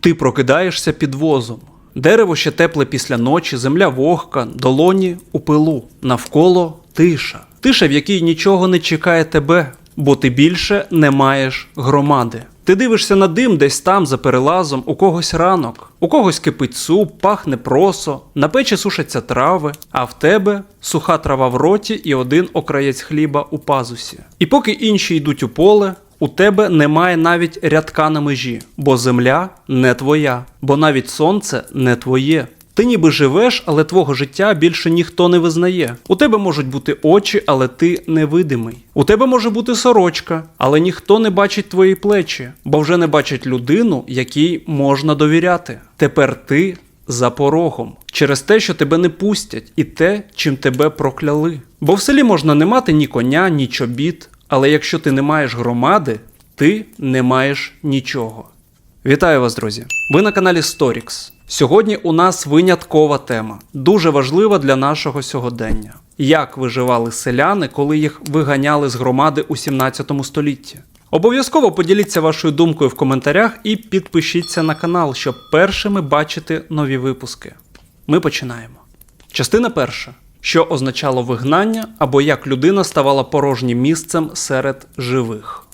Ти прокидаєшся під возом. Дерево ще тепле після ночі, земля вогка, долоні у пилу, навколо тиша. Тиша, в якій нічого не чекає тебе, бо ти більше не маєш громади. Ти дивишся на дим десь там за перелазом, у когось ранок, у когось кипить суп, пахне просо, на печі сушаться трави, а в тебе суха трава в роті і один окраєць хліба у пазусі. І поки інші йдуть у поле, у тебе немає навіть рядка на межі, бо земля не твоя, бо навіть сонце не твоє. Ти ніби живеш, але твого життя більше ніхто не визнає. У тебе можуть бути очі, але ти невидимий. У тебе може бути сорочка, але ніхто не бачить твої плечі, бо вже не бачить людину, якій можна довіряти. Тепер ти за порогом через те, що тебе не пустять, і те, чим тебе прокляли. Бо в селі можна не мати ні коня, ні чобіт, але якщо ти не маєш громади, ти не маєш нічого. Вітаю вас, друзі! Ви на каналі Storix. Сьогодні у нас виняткова тема, дуже важлива для нашого сьогодення. Як виживали селяни, коли їх виганяли з громади у 17 столітті? Обов'язково поділіться вашою думкою в коментарях і підпишіться на канал, щоб першими бачити нові випуски. Ми починаємо. Частина перша. Що означало вигнання або як людина ставала порожнім місцем серед живих.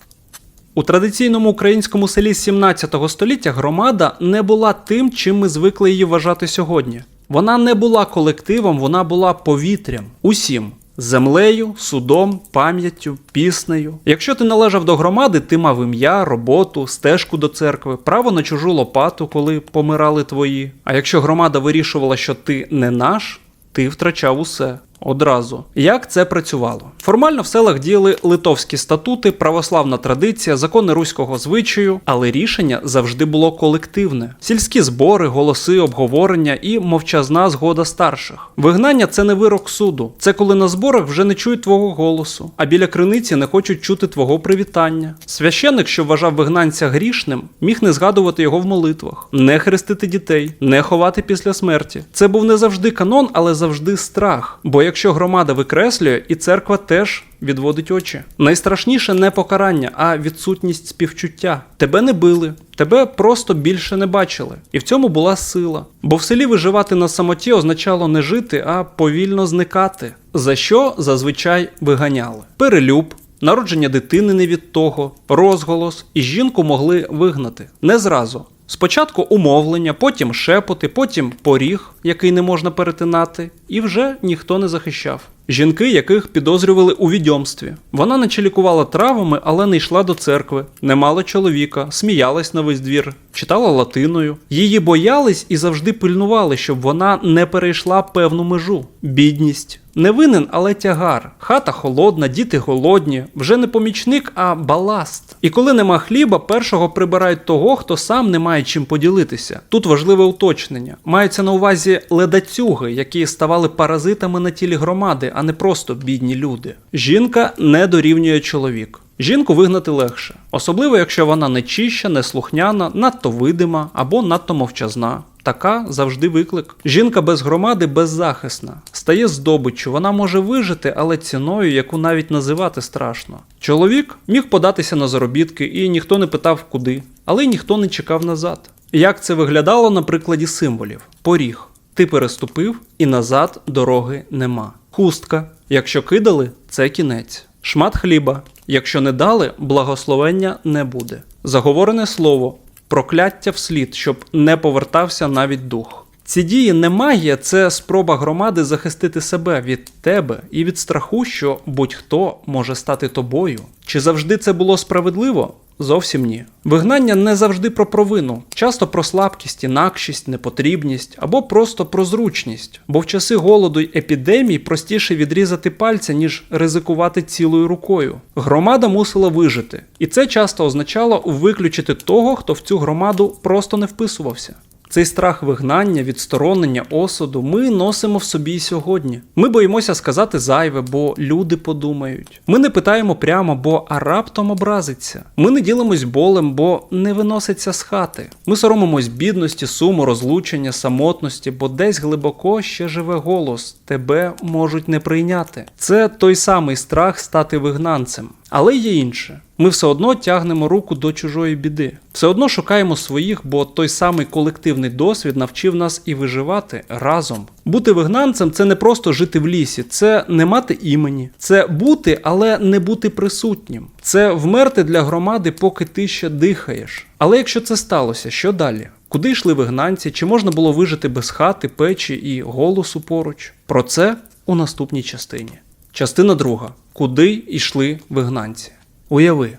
У традиційному українському селі 17 століття громада не була тим, чим ми звикли її вважати сьогодні. Вона не була колективом, вона була повітрям, усім. Землею, судом, пам'яттю, піснею. Якщо ти належав до громади, ти мав ім'я, роботу, стежку до церкви, право на чужу лопату, коли помирали твої. А якщо громада вирішувала, що ти не наш, ти втрачав усе одразу. Як це працювало? Формально в селах діяли литовські статути, православна традиція, закони руського звичаю, але рішення завжди було колективне: сільські збори, голоси, обговорення і мовчазна згода старших. Вигнання це не вирок суду. Це коли на зборах вже не чують твого голосу, а біля криниці не хочуть чути твого привітання. Священник, що вважав вигнанця грішним, міг не згадувати його в молитвах, не хрестити дітей, не ховати після смерті. Це був не завжди канон, але завжди страх. Бо якщо громада викреслює, і церква теж відводить очі. Найстрашніше не покарання, а відсутність співчуття. Тебе не били, тебе просто більше не бачили. І в цьому була сила. Бо в селі виживати на самоті означало не жити, а повільно зникати. За що зазвичай виганяли? Перелюб. Народження дитини не від того, розголос, і жінку могли вигнати не зразу. Спочатку умовлення, потім шепоти, потім поріг, який не можна перетинати, і вже ніхто не захищав. Жінки, яких підозрювали у відьомстві. Вона наче лікувала травами, але не йшла до церкви, не мала чоловіка, сміялась на весь двір, читала латиною. Її боялись і завжди пильнували, щоб вона не перейшла певну межу. Бідність. Не винен, але тягар. Хата холодна, діти голодні, вже не помічник, а баласт. І коли нема хліба, першого прибирають того, хто сам не має чим поділитися. Тут важливе уточнення. Мається на увазі ледацюги, які ставали паразитами на тілі громади, а не просто бідні люди. Жінка не дорівнює чоловік. Жінку вигнати легше, особливо якщо вона нечища, неслухняна, надто видима або надто мовчазна. Така завжди виклик. Жінка без громади беззахисна, стає здобиччю, вона може вижити, але ціною, яку навіть називати страшно. Чоловік міг податися на заробітки, і ніхто не питав куди, але ніхто не чекав назад. Як це виглядало на прикладі символів: поріг. Ти переступив і назад дороги нема. Хустка. Якщо кидали, це кінець. Шмат хліба. Якщо не дали, благословення не буде. Заговорене слово, прокляття вслід, щоб не повертався навіть дух. Ці дії не магія, це спроба громади захистити себе від тебе і від страху, що будь-хто може стати тобою. Чи завжди це було справедливо? Зовсім ні. Вигнання не завжди про провину, часто про слабкість, інакшість, непотрібність або просто про зручність. Бо в часи голоду й епідемій простіше відрізати пальця, ніж ризикувати цілою рукою. Громада мусила вижити, і це часто означало виключити того, хто в цю громаду просто не вписувався. Цей страх вигнання, відсторонення, осуду ми носимо в собі і сьогодні. Ми боїмося сказати зайве, бо люди подумають. Ми не питаємо прямо, бо а раптом образиться. Ми не ділимось болем, бо не виноситься з хати. Ми соромимось бідності, суму, розлучення, самотності, бо десь глибоко ще живе голос. Тебе можуть не прийняти. Це той самий страх стати вигнанцем. Але є інше. Ми все одно тягнемо руку до чужої біди. Все одно шукаємо своїх, бо той самий колективний досвід навчив нас і виживати разом. Бути вигнанцем це не просто жити в лісі, це не мати імені, це бути, але не бути присутнім. Це вмерти для громади, поки ти ще дихаєш. Але якщо це сталося, що далі? Куди йшли вигнанці? Чи можна було вижити без хати, печі і голосу поруч? Про це у наступній частині. Частина друга. Куди йшли вигнанці? Уяви,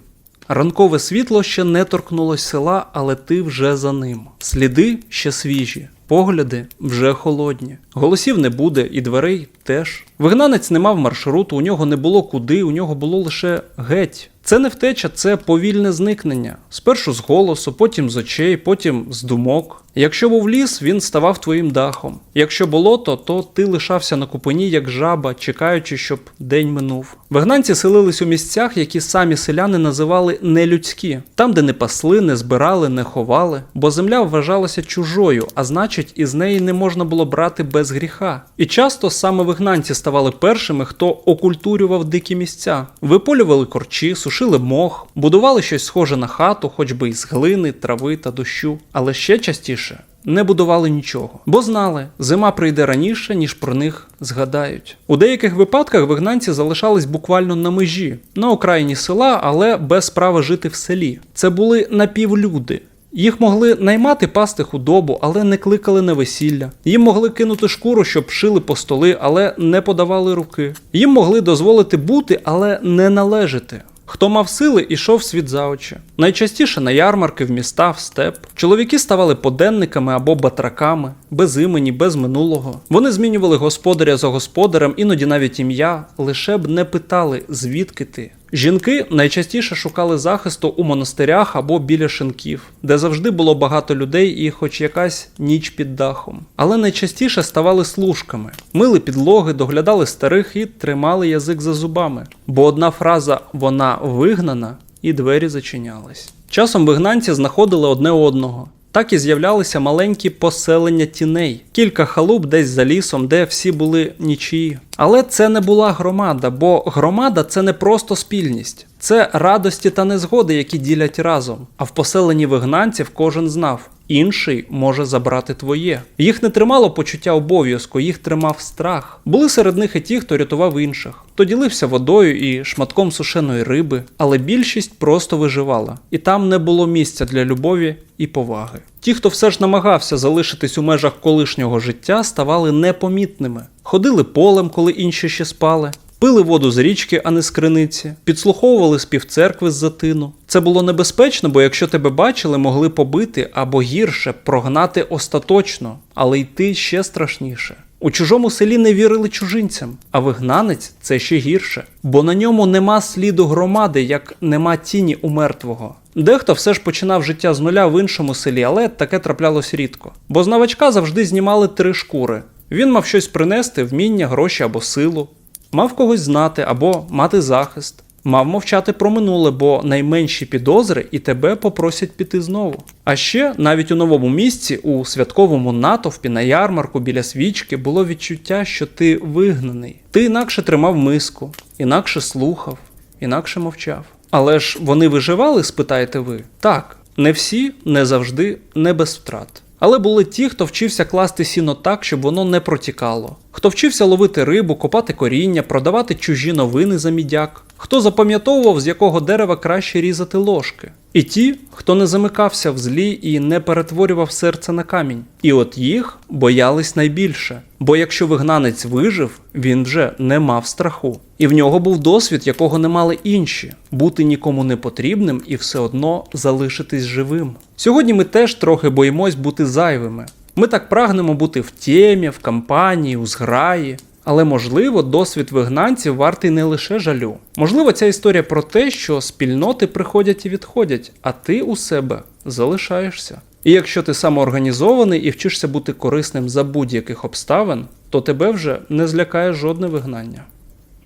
ранкове світло ще не торкнулось села, але ти вже за ним. Сліди ще свіжі, погляди вже холодні. Голосів не буде, і дверей теж. Вигнанець не мав маршруту, у нього не було куди, у нього було лише геть. Це не втеча, це повільне зникнення. Спершу з голосу, потім з очей, потім з думок. Якщо був ліс, він ставав твоїм дахом. Якщо болото, то ти лишався на купині, як жаба, чекаючи, щоб день минув. Вигнанці селились у місцях, які самі селяни називали нелюдські, там, де не пасли, не збирали, не ховали, бо земля вважалася чужою, а значить, із неї не можна було брати без гріха. І часто саме вигнанці ставали першими, хто окультурював дикі місця, виполювали корчі, сушили мох, будували щось схоже на хату, хоч би із глини, трави та дощу, але ще частіше. Не будували нічого, бо знали, зима прийде раніше, ніж про них згадають. У деяких випадках вигнанці залишались буквально на межі, на окраїні села, але без права жити в селі. Це були напівлюди. Їх могли наймати пасти худобу, але не кликали на весілля. Їм могли кинути шкуру, щоб шили по столи, але не подавали руки. Їм могли дозволити бути, але не належати. Хто мав сили, ішов світ за очі. Найчастіше на ярмарки, в міста, в степ. Чоловіки ставали поденниками або батраками, без імені, без минулого. Вони змінювали господаря за господарем, іноді навіть ім'я, лише б не питали, звідки ти. Жінки найчастіше шукали захисту у монастирях або біля шинків, де завжди було багато людей і хоч якась ніч під дахом. Але найчастіше ставали служками, мили підлоги, доглядали старих і тримали язик за зубами. Бо одна фраза вона вигнана і двері зачинялись. Часом вигнанці знаходили одне одного. Так і з'являлися маленькі поселення тіней, кілька халуп десь за лісом, де всі були нічиї. Але це не була громада, бо громада це не просто спільність, це радості та незгоди, які ділять разом. А в поселенні вигнанців кожен знав. Інший може забрати твоє. Їх не тримало почуття обов'язку, їх тримав страх. Були серед них і ті, хто рятував інших, хто ділився водою і шматком сушеної риби, але більшість просто виживала, і там не було місця для любові і поваги. Ті, хто все ж намагався залишитись у межах колишнього життя, ставали непомітними, ходили полем, коли інші ще спали. Пили воду з річки, а не з криниці, підслуховували спів церкви з затину. Це було небезпечно, бо якщо тебе бачили, могли побити або гірше прогнати остаточно, але йти ще страшніше. У чужому селі не вірили чужинцям, а вигнанець це ще гірше, бо на ньому нема сліду громади, як нема тіні у мертвого. Дехто все ж починав життя з нуля в іншому селі, але таке траплялось рідко. Бо з новачка завжди знімали три шкури. Він мав щось принести, вміння, гроші або силу, мав когось знати або мати захист, мав мовчати про минуле, бо найменші підозри і тебе попросять піти знову. А ще навіть у новому місці, у святковому натовпі на ярмарку біля свічки було відчуття, що ти вигнаний. Ти інакше тримав миску, інакше слухав, інакше мовчав. Але ж вони виживали, спитаєте ви? Так, не всі, не завжди, не без втрат. Але були ті, хто вчився класти сіно так, щоб воно не протікало, хто вчився ловити рибу, копати коріння, продавати чужі новини за мідяк, хто запам'ятовував, з якого дерева краще різати ложки, і ті, хто не замикався в злі і не перетворював серце на камінь. І от їх боялись найбільше. Бо якщо вигнанець вижив, він вже не мав страху. І в нього був досвід, якого не мали інші бути нікому не потрібним і все одно залишитись живим. Сьогодні ми теж трохи боїмось бути зайвими. Ми так прагнемо бути в темі, в компанії, у зграї. Але можливо, досвід вигнанців вартий не лише жалю. Можливо, ця історія про те, що спільноти приходять і відходять, а ти у себе залишаєшся. І якщо ти самоорганізований і вчишся бути корисним за будь-яких обставин, то тебе вже не злякає жодне вигнання.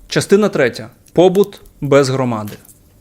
Частина третя. Побут без громади.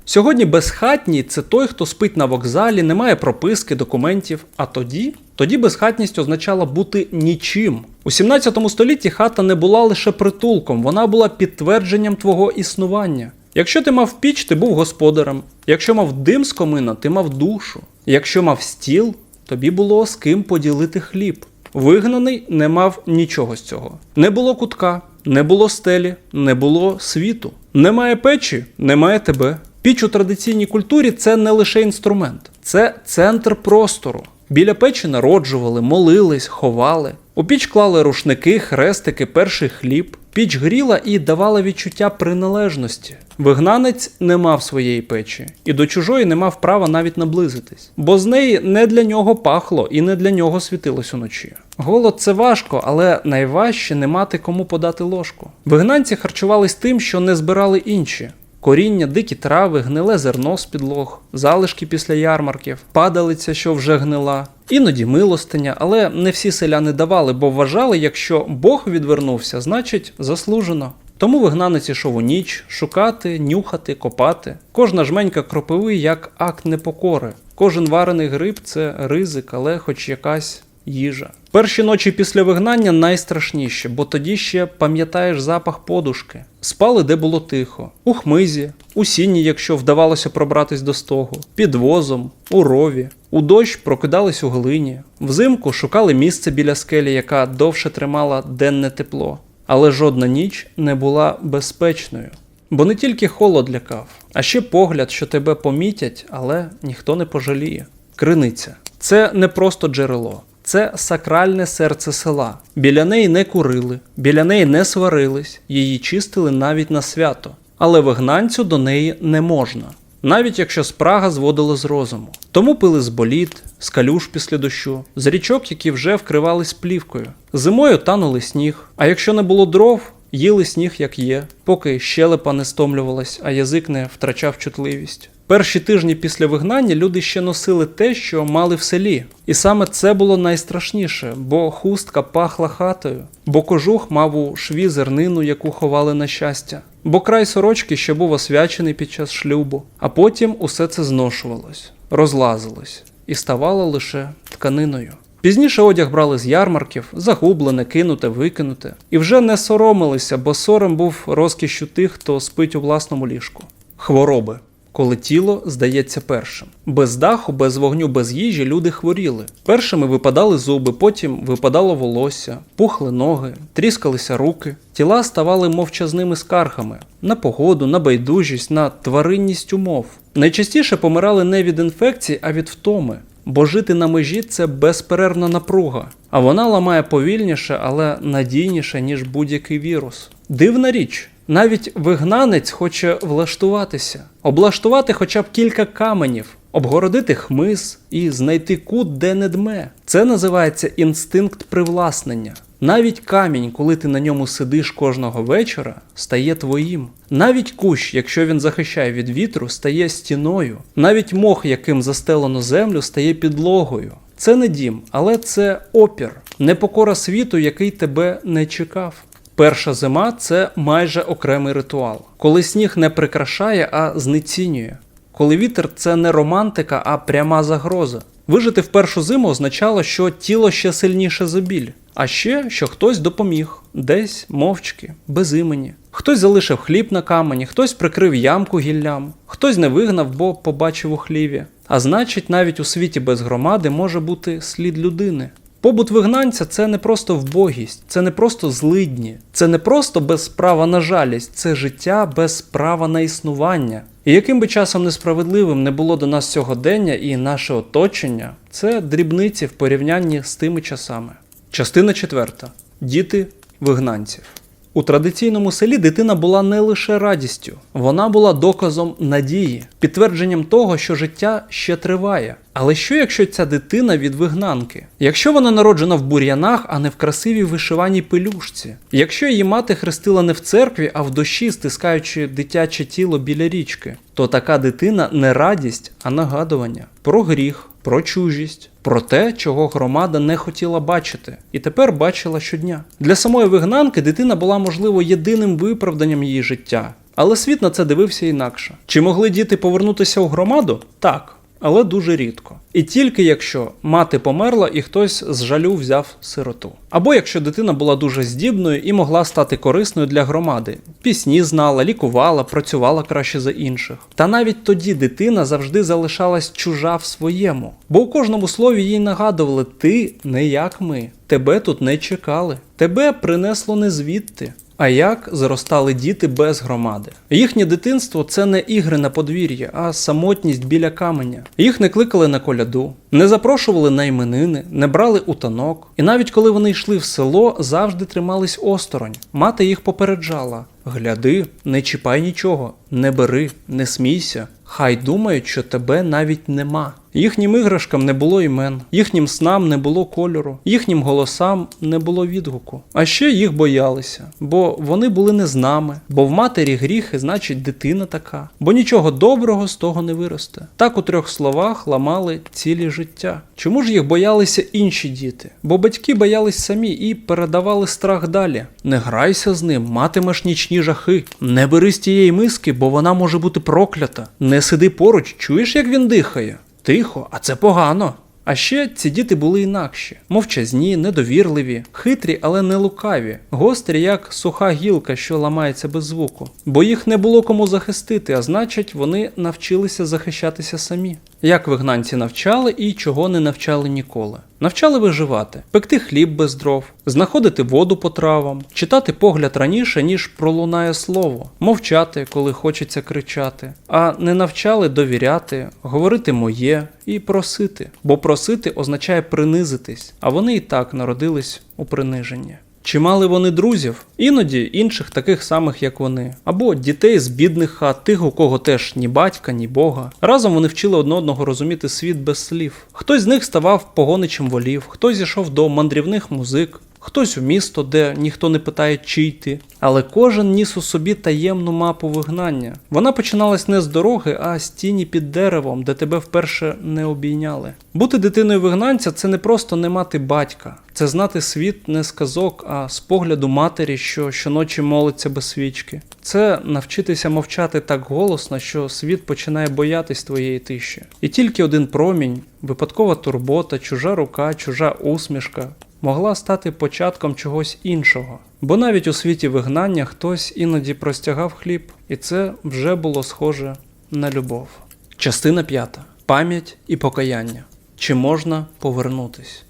Сьогодні безхатній це той, хто спить на вокзалі, не має прописки, документів. А тоді? Тоді безхатність означала бути нічим. У 17 столітті хата не була лише притулком, вона була підтвердженням твого існування. Якщо ти мав піч, ти був господарем. Якщо мав дим з комина, ти мав душу. Якщо мав стіл, тобі було з ким поділити хліб. Вигнаний не мав нічого з цього. Не було кутка, не було стелі, не було світу. Немає печі, немає тебе. Піч у традиційній культурі це не лише інструмент, це центр простору. Біля печі народжували, молились, ховали. У піч клали рушники, хрестики, перший хліб. Піч гріла і давала відчуття приналежності. Вигнанець не мав своєї печі, і до чужої не мав права навіть наблизитись, бо з неї не для нього пахло і не для нього світилось уночі. Голод це важко, але найважче не мати кому подати ложку. Вигнанці харчувались тим, що не збирали інші. Коріння, дикі трави, гниле зерно з підлог, залишки після ярмарків, падалиця, що вже гнила, іноді милостиня, але не всі селяни давали, бо вважали, якщо Бог відвернувся, значить заслужено. Тому вигнанець ішов у ніч шукати, нюхати, копати. Кожна жменька кропиви як акт непокори. Кожен варений гриб це ризик, але хоч якась їжа. Перші ночі після вигнання найстрашніші, бо тоді ще пам'ятаєш запах подушки. Спали, де було тихо, у хмизі, у сіні, якщо вдавалося пробратись до стогу, під возом, у рові. У дощ прокидались у глині. Взимку шукали місце біля скелі, яка довше тримала денне тепло. Але жодна ніч не була безпечною. Бо не тільки холод лякав, а ще погляд, що тебе помітять, але ніхто не пожаліє. Криниця це не просто джерело, це сакральне серце села. Біля неї не курили, біля неї не сварились, її чистили навіть на свято. Але вигнанцю до неї не можна, навіть якщо спрага зводила з розуму. Тому пили з боліт, з калюш після дощу, з річок, які вже вкривались плівкою. Зимою танули сніг, а якщо не було дров, їли сніг як є, поки щелепа не стомлювалась, а язик не втрачав чутливість. Перші тижні після вигнання люди ще носили те, що мали в селі. І саме це було найстрашніше, бо хустка пахла хатою, бо кожух мав у шві зернину, яку ховали на щастя, бо край сорочки ще був освячений під час шлюбу, а потім усе це зношувалось, розлазилось і ставало лише тканиною. Пізніше одяг брали з ярмарків, загублене, кинуте, викинуте, і вже не соромилися, бо сором був розкішю тих, хто спить у власному ліжку. Хвороби. Коли тіло здається першим. Без даху, без вогню, без їжі люди хворіли. Першими випадали зуби, потім випадало волосся, пухли ноги, тріскалися руки. Тіла ставали мовчазними скаргами на погоду, на байдужість, на тваринність умов. Найчастіше помирали не від інфекцій, а від втоми. Бо жити на межі це безперервна напруга, а вона ламає повільніше, але надійніше, ніж будь-який вірус. Дивна річ. Навіть вигнанець хоче влаштуватися, облаштувати хоча б кілька каменів, обгородити хмиз і знайти кут, де не дме. Це називається інстинкт привласнення. Навіть камінь, коли ти на ньому сидиш кожного вечора, стає твоїм. Навіть кущ, якщо він захищає від вітру, стає стіною. Навіть мох, яким застелено землю, стає підлогою. Це не дім, але це опір, непокора світу, який тебе не чекав. Перша зима це майже окремий ритуал, коли сніг не прикрашає, а знецінює. Коли вітер це не романтика, а пряма загроза. Вижити в першу зиму означало, що тіло ще сильніше за біль, а ще що хтось допоміг, десь мовчки, без імені. Хтось залишив хліб на камені, хтось прикрив ямку гіллям, хтось не вигнав, бо побачив у хліві. А значить, навіть у світі без громади може бути слід людини. Побут вигнанця це не просто вбогість, це не просто злидні, це не просто без права на жалість, це життя без права на існування. І яким би часом несправедливим не було до нас сьогодення і наше оточення, це дрібниці в порівнянні з тими часами. Частина четверта: діти вигнанців. У традиційному селі дитина була не лише радістю, вона була доказом надії, підтвердженням того, що життя ще триває. Але що якщо ця дитина від вигнанки? Якщо вона народжена в бур'янах, а не в красивій вишиваній пелюшці? Якщо її мати хрестила не в церкві, а в душі, стискаючи дитяче тіло біля річки, то така дитина не радість, а нагадування про гріх, про чужість, про те, чого громада не хотіла бачити, і тепер бачила щодня. Для самої вигнанки дитина була, можливо, єдиним виправданням її життя. Але світ на це дивився інакше. Чи могли діти повернутися у громаду? Так. Але дуже рідко. І тільки якщо мати померла і хтось з жалю взяв сироту. Або якщо дитина була дуже здібною і могла стати корисною для громади, пісні знала, лікувала, працювала краще за інших. Та навіть тоді дитина завжди залишалась чужа в своєму, бо у кожному слові їй нагадували: ти не як ми, тебе тут не чекали, тебе принесло не звідти. А як зростали діти без громади? Їхнє дитинство це не ігри на подвір'ї, а самотність біля каменя. Їх не кликали на коляду, не запрошували на іменини, не брали у танок. І навіть коли вони йшли в село, завжди тримались осторонь. Мати їх попереджала: гляди, не чіпай нічого, не бери, не смійся. Хай думають, що тебе навіть нема. Їхнім іграшкам не було імен, їхнім снам не було кольору, їхнім голосам не було відгуку. А ще їх боялися, бо вони були не з нами, бо в матері гріхи, значить, дитина така, бо нічого доброго з того не виросте. Так у трьох словах ламали цілі життя. Чому ж їх боялися інші діти? Бо батьки боялись самі і передавали страх далі. Не грайся з ним, матимеш нічні жахи. Не бери з тієї миски, бо вона може бути проклята. Не сиди поруч, чуєш, як він дихає? Тихо, а це погано. А ще ці діти були інакші: мовчазні, недовірливі, хитрі, але не лукаві, гострі, як суха гілка, що ламається без звуку. Бо їх не було кому захистити, а значить, вони навчилися захищатися самі. Як вигнанці навчали і чого не навчали ніколи. Навчали виживати, пекти хліб без дров, знаходити воду по травам, читати погляд раніше, ніж пролунає слово, мовчати, коли хочеться кричати, а не навчали довіряти, говорити моє і просити. Бо просити означає принизитись, а вони і так народились у приниженні. Чи мали вони друзів? Іноді інших таких самих, як вони, або дітей з бідних хат, тих, у кого теж ні батька, ні Бога. Разом вони вчили одне одного розуміти світ без слів. Хтось з них ставав погоничем волів, хтось зійшов до мандрівних музик. Хтось у місто, де ніхто не питає, чий йти. Але кожен ніс у собі таємну мапу вигнання. Вона починалась не з дороги, а з тіні під деревом, де тебе вперше не обійняли. Бути дитиною вигнанця це не просто не мати батька, це знати світ не з казок, а з погляду матері, що щоночі молиться без свічки. Це навчитися мовчати так голосно, що світ починає боятись твоєї тиші. І тільки один промінь, випадкова турбота, чужа рука, чужа усмішка могла стати початком чогось іншого. Бо навіть у світі вигнання хтось іноді простягав хліб, і це вже було схоже на любов. Частина п'ята. Пам'ять і покаяння. Чи можна повернутись?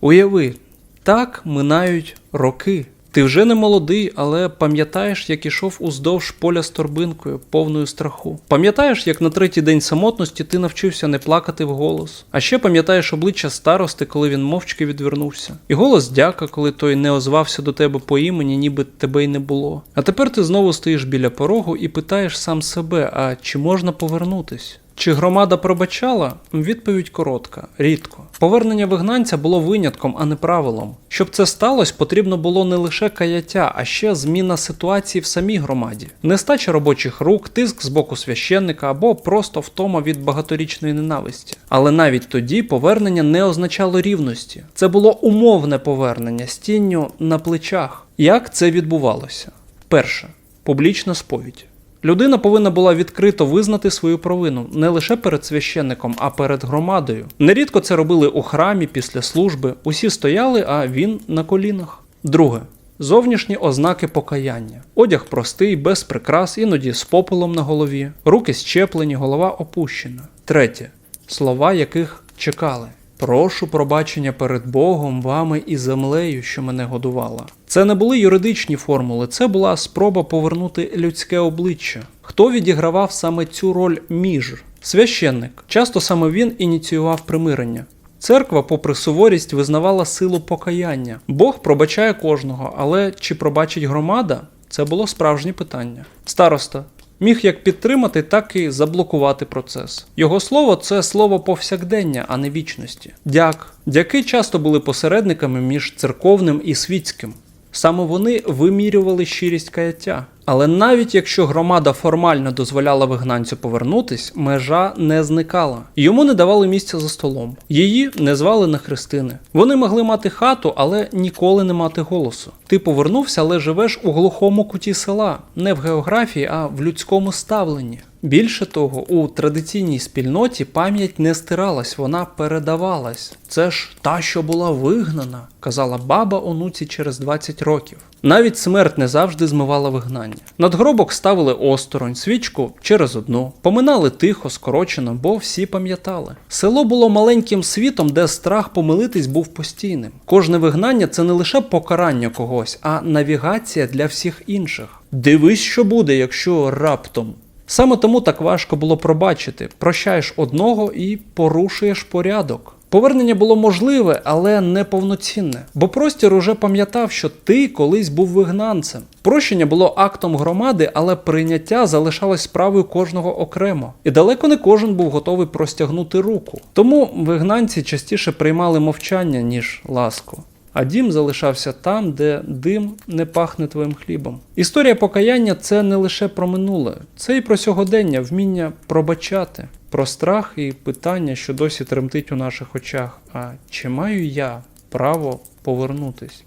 Уяви, так минають роки. Ти вже не молодий, але пам'ятаєш, як ішов уздовж поля з торбинкою, повною страху. Пам'ятаєш, як на третій день самотності ти навчився не плакати вголос. А ще пам'ятаєш обличчя старости, коли він мовчки відвернувся. І голос дяка, коли той не озвався до тебе по імені, ніби тебе й не було. А тепер ти знову стоїш біля порогу і питаєш сам себе: а чи можна повернутись? Чи громада пробачала? Відповідь коротка, рідко. Повернення вигнанця було винятком, а не правилом. Щоб це сталося, потрібно було не лише каяття, а ще зміна ситуації в самій громаді, нестача робочих рук, тиск з боку священника або просто втома від багаторічної ненависті. Але навіть тоді повернення не означало рівності. Це було умовне повернення з тінню на плечах. Як це відбувалося? Перше публічна сповідь. Людина повинна була відкрито визнати свою провину не лише перед священником, а перед громадою. Нерідко це робили у храмі після служби. Усі стояли, а він на колінах. Друге. Зовнішні ознаки покаяння. Одяг простий, без прикрас, іноді з попелом на голові, руки щеплені, голова опущена. Третє. Слова яких чекали. Прошу пробачення перед Богом, вами і землею, що мене годувала. Це не були юридичні формули, це була спроба повернути людське обличчя. Хто відігравав саме цю роль між? Священник. Часто саме він ініціював примирення. Церква, попри суворість, визнавала силу покаяння. Бог пробачає кожного, але чи пробачить громада? Це було справжнє питання. Староста. Міг як підтримати, так і заблокувати процес. Його слово це слово повсякдення, а не вічності. Дяк. Дяки часто були посередниками між церковним і світським. Саме вони вимірювали щирість каяття. Але навіть якщо громада формально дозволяла вигнанцю повернутись, межа не зникала. Йому не давали місця за столом. Її не звали на хрестини. Вони могли мати хату, але ніколи не мати голосу. Ти повернувся, але живеш у глухому куті села, не в географії, а в людському ставленні. Більше того, у традиційній спільноті пам'ять не стиралась, вона передавалась. Це ж та, що була вигнана, казала баба онуці через 20 років. Навіть смерть не завжди змивала вигнання. Надгробок ставили осторонь, свічку через одну, поминали тихо, скорочено, бо всі пам'ятали. Село було маленьким світом, де страх помилитись був постійним. Кожне вигнання це не лише покарання когось, а навігація для всіх інших. Дивись, що буде, якщо раптом. Саме тому так важко було пробачити. Прощаєш одного і порушуєш порядок. Повернення було можливе, але не повноцінне, бо простір уже пам'ятав, що ти колись був вигнанцем. Прощення було актом громади, але прийняття залишалось справою кожного окремо, і далеко не кожен був готовий простягнути руку. Тому вигнанці частіше приймали мовчання, ніж ласку. А дім залишався там, де дим не пахне твоїм хлібом. Історія покаяння це не лише про минуле, це і про сьогодення, вміння пробачати, про страх і питання, що досі тремтить у наших очах. А чи маю я право повернутись?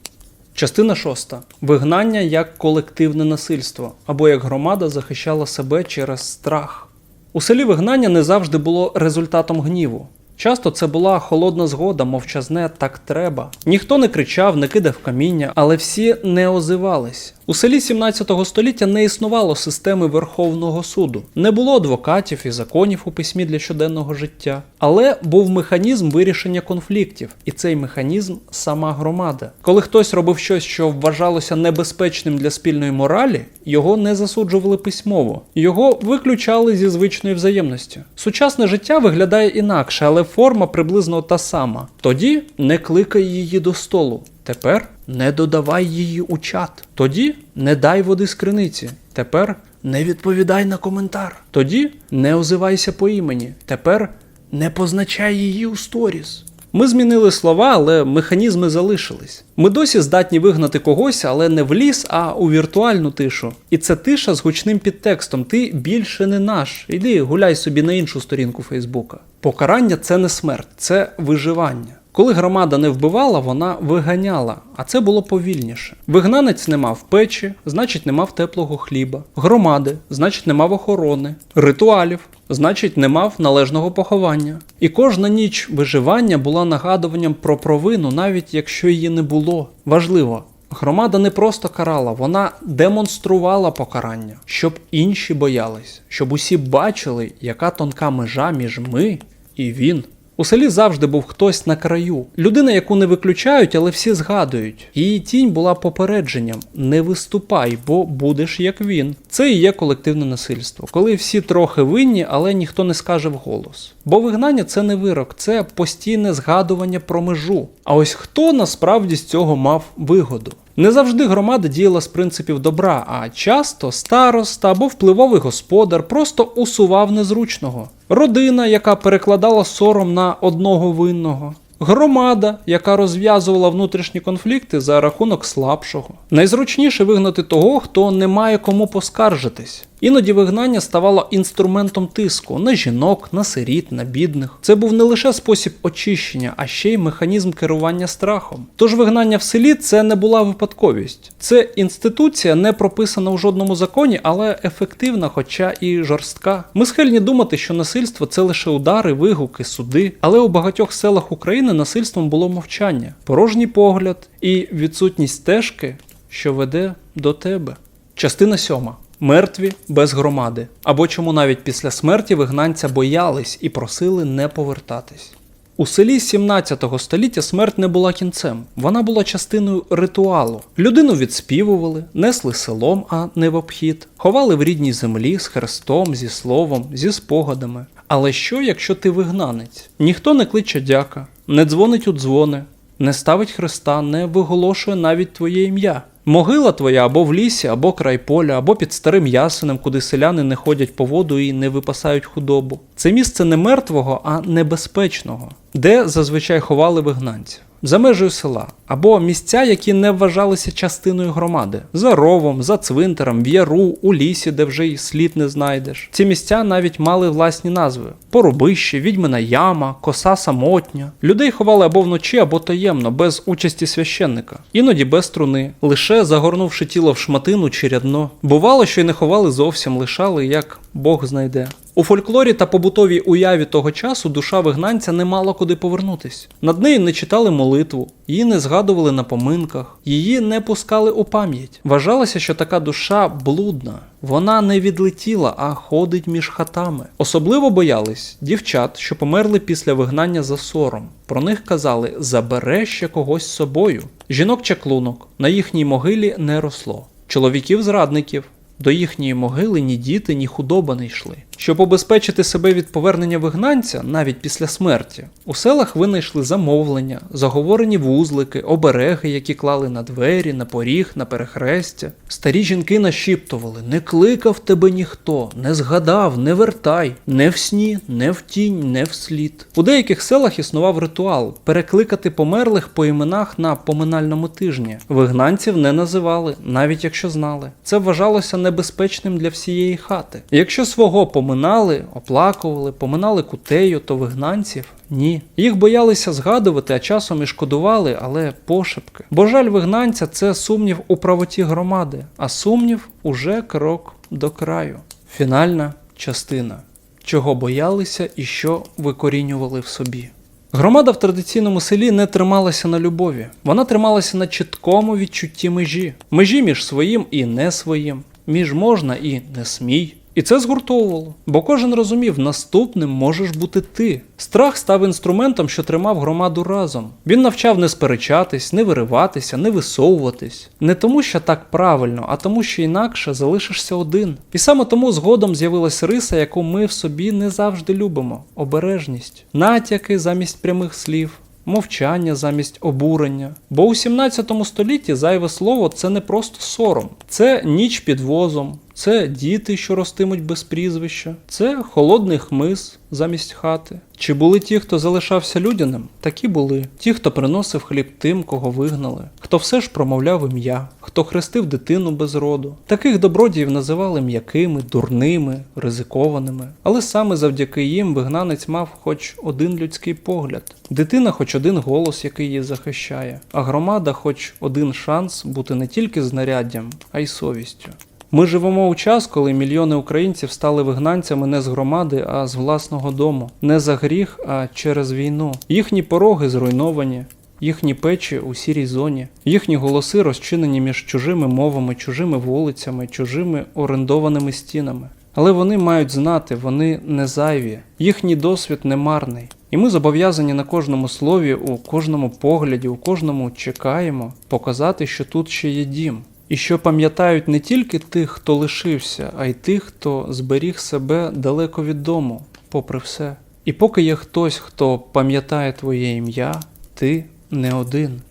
Частина шоста. Вигнання як колективне насильство, або як громада захищала себе через страх. У селі вигнання не завжди було результатом гніву. Часто це була холодна згода, мовчазне так треба. Ніхто не кричав, не кидав каміння, але всі не озивались. У селі 17 століття не існувало системи Верховного суду, не було адвокатів і законів у письмі для щоденного життя, але був механізм вирішення конфліктів, і цей механізм сама громада. Коли хтось робив щось, що вважалося небезпечним для спільної моралі, його не засуджували письмово, його виключали зі звичної взаємності. Сучасне життя виглядає інакше, але форма приблизно та сама. Тоді не кликай її до столу. Тепер не додавай її у чат. Тоді не дай води з криниці. Тепер не відповідай на коментар. Тоді не озивайся по імені. Тепер не позначай її у сторіс. Ми змінили слова, але механізми залишились. Ми досі здатні вигнати когось, але не в ліс, а у віртуальну тишу. І це тиша з гучним підтекстом. Ти більше не наш. Іди гуляй собі на іншу сторінку Фейсбука. Покарання це не смерть, це виживання. Коли громада не вбивала, вона виганяла, а це було повільніше. Вигнанець не мав печі, значить не мав теплого хліба. Громади, значить не мав охорони, ритуалів, значить не мав належного поховання. І кожна ніч виживання була нагадуванням про провину, навіть якщо її не було. Важливо. Громада не просто карала, вона демонструвала покарання, щоб інші боялись, щоб усі бачили, яка тонка межа між ми і він. У селі завжди був хтось на краю. Людина, яку не виключають, але всі згадують. Її тінь була попередженням: не виступай, бо будеш як він. Це і є колективне насильство, коли всі трохи винні, але ніхто не скаже вголос. Бо вигнання це не вирок, це постійне згадування про межу. А ось хто насправді з цього мав вигоду? Не завжди громада діяла з принципів добра, а часто староста або впливовий господар просто усував незручного. Родина, яка перекладала сором на одного винного. Громада, яка розв'язувала внутрішні конфлікти за рахунок слабшого. Найзручніше вигнати того, хто не має кому поскаржитись. Іноді вигнання ставало інструментом тиску на жінок, на сиріт, на бідних. Це був не лише спосіб очищення, а ще й механізм керування страхом. Тож вигнання в селі це не була випадковість. Це інституція, не прописана у жодному законі, але ефективна, хоча і жорстка. Ми схильні думати, що насильство це лише удари, вигуки, суди. Але у багатьох селах України насильством було мовчання, порожній погляд і відсутність стежки, що веде до тебе. Частина сьома. Мертві без громади, або чому навіть після смерті вигнанця боялись і просили не повертатись. У селі 17 століття смерть не була кінцем, вона була частиною ритуалу. Людину відспівували, несли селом, а не в обхід, ховали в рідній землі з хрестом, зі словом, зі спогадами. Але що, якщо ти вигнанець? Ніхто не кличе дяка, не дзвонить у дзвони, не ставить хреста, не виголошує навіть твоє ім'я. Могила твоя або в лісі, або край поля, або під старим ясенем, куди селяни не ходять по воду і не випасають худобу. Це місце не мертвого, а небезпечного, де зазвичай ховали вигнанців. За межею села, або місця, які не вважалися частиною громади, за ровом, за цвинтарем, в яру, у лісі, де вже й слід не знайдеш. Ці місця навіть мали власні назви: порубище, відьмина яма, коса самотня. Людей ховали або вночі, або таємно, без участі священника, іноді без струни, лише загорнувши тіло в шматину чи рядно. Бувало, що й не ховали зовсім, лишали, як Бог знайде. У фольклорі та побутовій уяві того часу душа вигнанця не мала куди повернутись. Над нею не читали молитву, її не згадували на поминках, її не пускали у пам'ять. Вважалося, що така душа блудна. Вона не відлетіла, а ходить між хатами. Особливо боялись дівчат, що померли після вигнання за сором. Про них казали забере ще когось з собою. Жінок чаклунок на їхній могилі не росло. Чоловіків зрадників до їхньої могили ні діти, ні худоба не йшли. Щоб обезпечити себе від повернення вигнанця навіть після смерті, у селах винайшли замовлення, заговорені вузлики, обереги, які клали на двері, на поріг, на перехрестя. Старі жінки нашіптували: не кликав тебе ніхто, не згадав, не вертай, не в сні, не в тінь, не в слід. У деяких селах існував ритуал перекликати померлих по іменах на поминальному тижні. Вигнанців не називали, навіть якщо знали. Це вважалося небезпечним для всієї хати. Якщо свого поминали, оплакували, поминали кутею, то вигнанців ні. Їх боялися згадувати, а часом і шкодували, але пошепки. Бо жаль вигнанця це сумнів у правоті громади, а сумнів уже крок до краю. Фінальна частина. Чого боялися і що викорінювали в собі. Громада в традиційному селі не трималася на любові. Вона трималася на чіткому відчутті межі. Межі між своїм і не своїм, між можна і не смій. І це згуртовувало, бо кожен розумів, наступним можеш бути ти. Страх став інструментом, що тримав громаду разом. Він навчав не сперечатись, не вириватися, не висовуватись. Не тому, що так правильно, а тому, що інакше залишишся один. І саме тому згодом з'явилась риса, яку ми в собі не завжди любимо обережність, натяки замість прямих слів. Мовчання замість обурення. Бо у 17 столітті зайве слово це не просто сором, це ніч під возом, це діти, що ростимуть без прізвища, це холодний хмиз замість хати. Чи були ті, хто залишався людяним? Такі були. Ті, хто приносив хліб тим, кого вигнали, хто все ж промовляв ім'я, хто хрестив дитину без роду. Таких добродіїв називали м'якими, дурними, ризикованими. Але саме завдяки їм вигнанець мав хоч один людський погляд. Дитина хоч один голос, який її захищає, а громада хоч один шанс бути не тільки знаряддям, а й совістю. Ми живемо у час, коли мільйони українців стали вигнанцями не з громади, а з власного дому, не за гріх, а через війну. Їхні пороги зруйновані. Їхні печі у сірій зоні, їхні голоси розчинені між чужими мовами, чужими вулицями, чужими орендованими стінами. Але вони мають знати, вони не зайві, їхній досвід не марний. І ми зобов'язані на кожному слові, у кожному погляді, у кожному чекаємо показати, що тут ще є дім. І що пам'ятають не тільки тих, хто лишився, а й тих, хто зберіг себе далеко від дому, попри все. І поки є хтось, хто пам'ятає твоє ім'я, ти не один.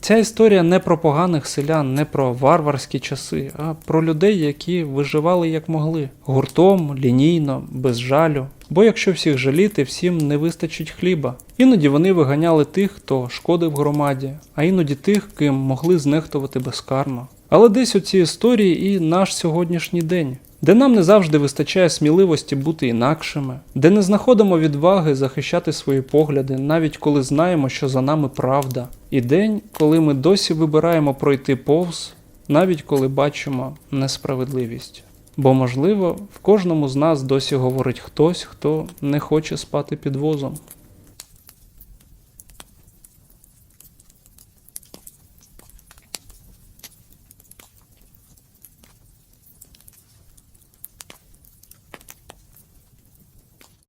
Ця історія не про поганих селян, не про варварські часи, а про людей, які виживали як могли, гуртом, лінійно, без жалю. Бо якщо всіх жаліти, всім не вистачить хліба. Іноді вони виганяли тих, хто шкодив громаді, а іноді тих, ким могли знехтувати безкарно. Але десь у цій історії і наш сьогоднішній день, де нам не завжди вистачає сміливості бути інакшими, де не знаходимо відваги захищати свої погляди, навіть коли знаємо, що за нами правда, і день, коли ми досі вибираємо пройти повз, навіть коли бачимо несправедливість. Бо, можливо, в кожному з нас досі говорить хтось, хто не хоче спати під возом.